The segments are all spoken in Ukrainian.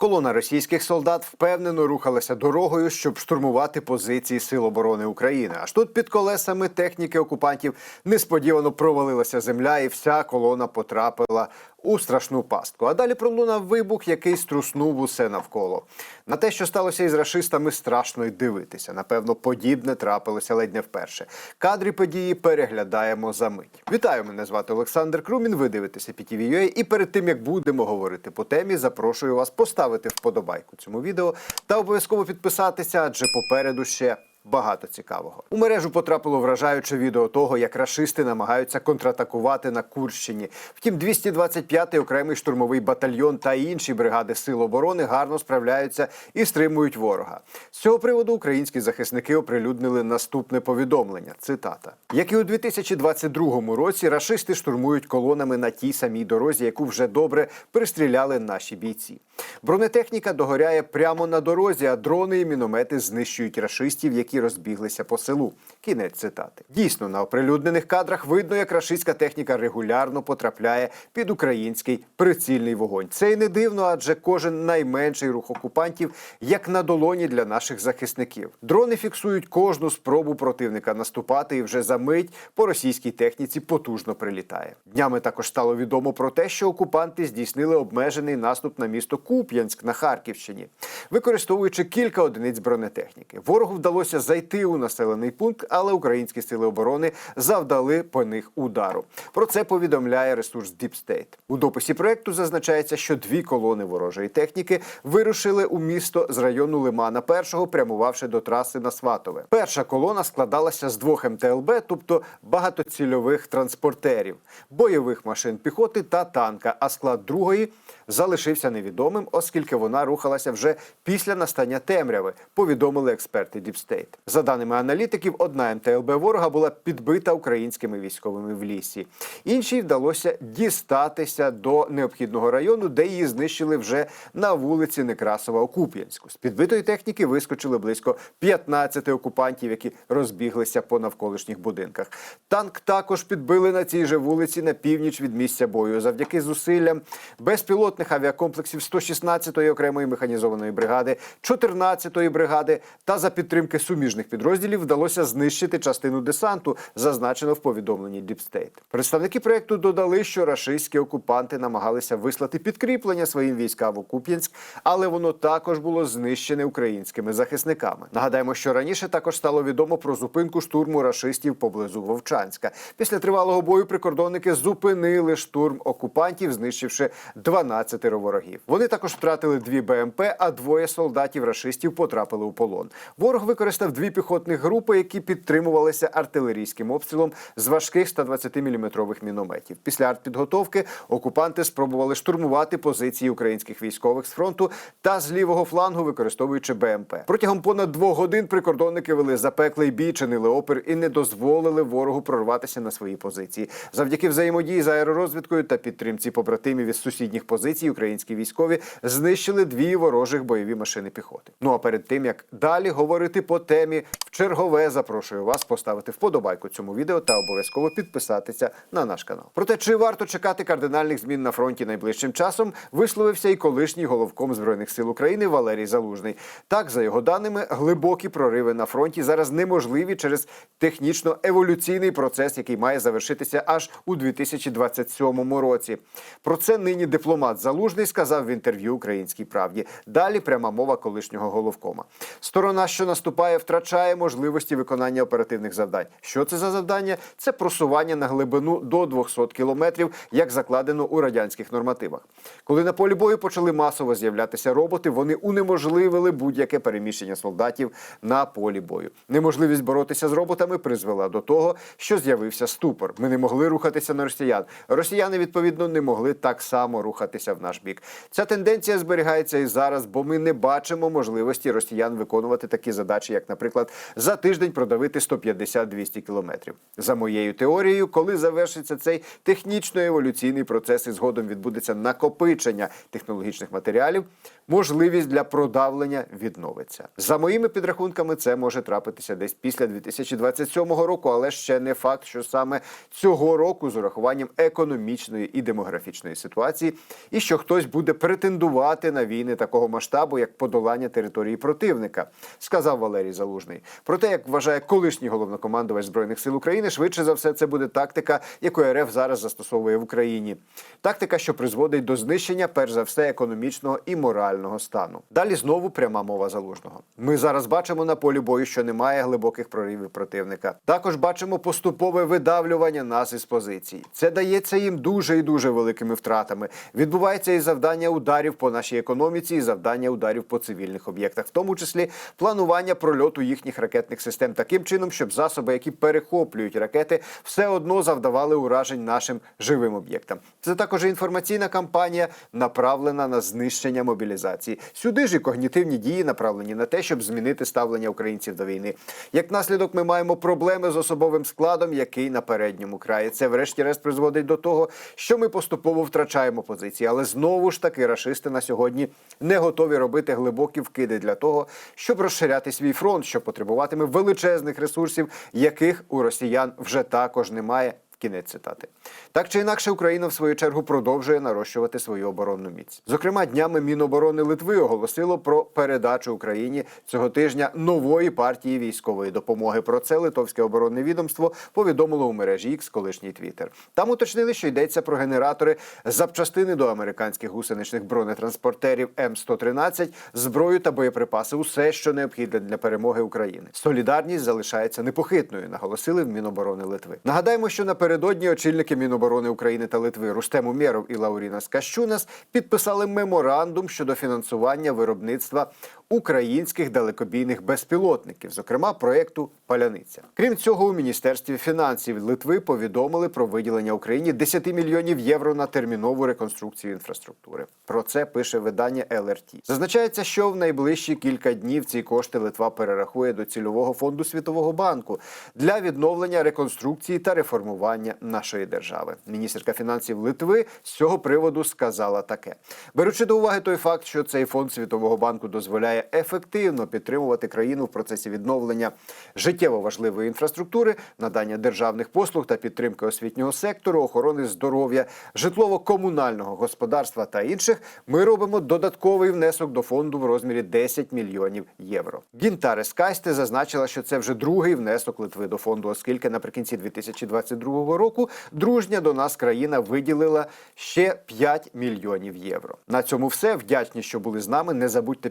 Колона російських солдат впевнено рухалася дорогою, щоб штурмувати позиції Сил оборони України. Аж тут під колесами техніки окупантів несподівано провалилася земля, і вся колона потрапила у страшну пастку. А далі пролунав вибух, який струснув усе навколо. На те, що сталося із рашистами, страшно й дивитися. Напевно, подібне трапилося ледь не вперше. Кадри події переглядаємо за мить. Вітаю, мене звати Олександр Крумін. Ви дивитеся PTV.ua. І перед тим як будемо говорити по темі, запрошую вас поставити вподобайку цьому відео та обов'язково підписатися, адже попереду ще. Багато цікавого у мережу потрапило вражаюче відео того, як рашисти намагаються контратакувати на Курщині. Втім, 225-й окремий штурмовий батальйон та інші бригади сил оборони гарно справляються і стримують ворога. З цього приводу українські захисники оприлюднили наступне повідомлення. Цитата: як і у 2022 році, рашисти штурмують колонами на тій самій дорозі, яку вже добре пристріляли наші бійці. Бронетехніка догоряє прямо на дорозі, а дрони і міномети знищують рашистів, які розбіглися по селу. Кінець цитати. Дійсно, на оприлюднених кадрах видно, як рашистська техніка регулярно потрапляє під український прицільний вогонь. Це й не дивно, адже кожен найменший рух окупантів як на долоні для наших захисників. Дрони фіксують кожну спробу противника наступати, і вже за мить по російській техніці потужно прилітає. Днями також стало відомо про те, що окупанти здійснили обмежений наступ на місто Куп'янськ на Харківщині, використовуючи кілька одиниць бронетехніки. Ворогу вдалося зайти у населений пункт, але українські сили оборони завдали по них удару. Про це повідомляє ресурс Deep State. У дописі проекту зазначається, що дві колони ворожої техніки вирушили у місто з району Лимана першого, прямувавши до траси на Сватове. Перша колона складалася з двох МТЛБ, тобто багатоцільових транспортерів, бойових машин піхоти та танка. А склад другої залишився невідомим, оскільки вона рухалася вже після настання темряви. Повідомили експерти State. За даними аналітиків, одна МТЛБ ворога була підбита українськими військовими в лісі. Іншій вдалося дістатися до необхідного району, де її знищили вже на вулиці Некрасова у Куп'янську. З підбитої техніки вискочили близько 15 окупантів, які розбіглися по навколишніх будинках. Танк також підбили на цій же вулиці на північ від місця бою. Завдяки зусиллям безпілотних авіакомплексів 116-ї окремої механізованої бригади, 14-ї бригади та за підтримки суміжних підрозділів вдалося знищити частину десанту, зазначено в повідомленні State. Представники проекту додали, що рашистські окупанти намагалися вислати підкріплення своїм військам у Куп'янськ, але воно також було знищене українськими захисниками. Нагадаємо, що раніше також стало відомо про зупинку штурму рашистів поблизу Вовчанська. Після тривалого бою прикордонники зупинили штурм окупантів, знищивши 12 ворогів. Вони також втратили дві БМП, а двоє солдатів рашистів потрапили у полон. Ворог використав дві піхотних групи, які підтримувалися артилерійським обстрілом з важких 120-мм мінометів. Після артпідготовки окупанти спробували штурмувати позиції українських військових з фронту та з лівого флангу, використовуючи БМП. Протягом понад двох годин прикордонники вели запеклий бій, чинили опір і не дозволили ворогу прорватися на свої позиції. Завдяки взаємодії з аеророзвідкою та підтримці побратимів із сусідніх позицій українські військові знищили дві ворожих бойові машини піхоти. Ну а перед тим як далі говорити по темі, в чергове запрошую вас поставити вподобайку цьому відео та обов'язково підписатися на наш канал. Проте чи варто чекати кардинальних змін на фронті найближчим часом, висловився і колишній головком збройних сил України Валерій Залужний. Так, за його даними, глибокі прориви на фронті зараз неможливі через технічно-еволюційний процес, який має завершитися аж у 2027 році. Про це нині дипломат Залужний сказав в інтерв'ю Українській правді. Далі пряма мова колишнього головкома. Сторона, що наступає, втрачає можливості виконання оперативних завдань. Що це за завдання? Це просування на глибину до 200 кілометрів, як закладено у радянських нормативах. Коли на полі бою почали масово з'являтися роботи, вони унеможливили будь-яке переміщення солдатів на полі бою. Неможливість боротися з роботами призвела до того, що з'явився ступор. Ми не могли рухатися на росіян. Росіяни відповідно не могли так само рухатися в наш бік. Ця тенденція зберігається і зараз, бо ми не бачимо можливості росіян виконувати такі задачі, як, наприклад, за тиждень продавити 150-200 кілометрів. За моєю теорією, коли завершиться цей технічно-еволюційний процес і згодом відбудеться накопичення технологічних матеріалів, можливість для продавлення відновиться. За моїми підрахунками, це може трапитися десь після 2027 року, але ще не факт, що саме цього року з урахуванням економічної і демографічної ситуації, і що хтось буде претендувати на війни такого масштабу, як подолання території противника, сказав Валерій Залужний. Проте, як вважає колишній головнокомандувач збройних сил України, швидше за все, це буде тактика, яку РФ зараз застосовує в Україні. Тактика, що призводить до знищення, перш за все, економічного і морального стану. Далі знову пряма мова залужного. Ми зараз бачимо на полі бою, що немає глибоких проривів противника. Також бачимо поступове видавлювання нас із позицій. Це дається їм дуже і дуже великими втратами. Відбувається і завдання ударів по нашій економіці, і завдання ударів по цивільних об'єктах, в тому числі планування прольоту їхніх ракетних систем таким чином, щоб засоби, які перехоплюють ракети, все одно завдавали уражень нашим живим об'єктам. Це також інформаційна кампанія, направлена на знищення мобілізації. Сюди ж і когнітивні дії направлені на те, щоб змінити ставлення українців до війни. Як наслідок, ми маємо проблеми з особовим складом, який на передньому краї. Це, врешті-решт, призводить до того, що ми поступово втрачаємо позиції. Знову ж таки, рашисти на сьогодні не готові робити глибокі вкиди для того, щоб розширяти свій фронт, що потребуватиме величезних ресурсів, яких у росіян вже також немає. Кінець цитати. Так чи інакше, Україна в свою чергу продовжує нарощувати свою оборонну міць. Зокрема, днями Міноборони Литви оголосило про передачу Україні цього тижня нової партії військової допомоги. Про це литовське оборонне відомство повідомило у мережі X, колишній Твіттер. Там уточнили, що йдеться про генератори запчастини до американських гусеничних бронетранспортерів М113, зброю та боєприпаси усе, що необхідне для перемоги України. Солідарність залишається непохитною, наголосили в Міноборони Литви. Нагадаємо, що напередодні очільники Міноборони України та Литви Рустем Умєров і Лауріна Скащунас підписали меморандум щодо фінансування виробництва українських далекобійних безпілотників, зокрема проєкту Паляниця. Крім цього, у міністерстві фінансів Литви повідомили про виділення Україні 10 мільйонів євро на термінову реконструкцію інфраструктури. Про це пише видання ЛРТ. Зазначається, що в найближчі кілька днів ці кошти Литва перерахує до цільового фонду Світового банку для відновлення реконструкції та реформування нашої держави. Міністерка фінансів Литви з цього приводу сказала таке: беручи до уваги той факт, що цей фонд Світового банку дозволяє ефективно підтримувати країну в процесі відновлення життєво важливої інфраструктури, надання державних послуг та підтримки освітнього сектору, охорони здоров'я, житлово-комунального господарства та інших, ми робимо додатковий внесок до фонду в розмірі 10 мільйонів євро. Гінтаре Скайсте зазначила, що це вже другий внесок Литви до фонду, оскільки наприкінці 2022 року дружня до нас країна виділила ще 5 мільйонів євро. На цьому все. Вдячні, що були з нами. Не забудьте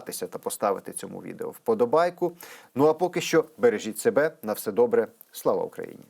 підписатися та поставити цьому відео вподобайку. Ну а поки що бережіть себе на все добре. Слава Україні!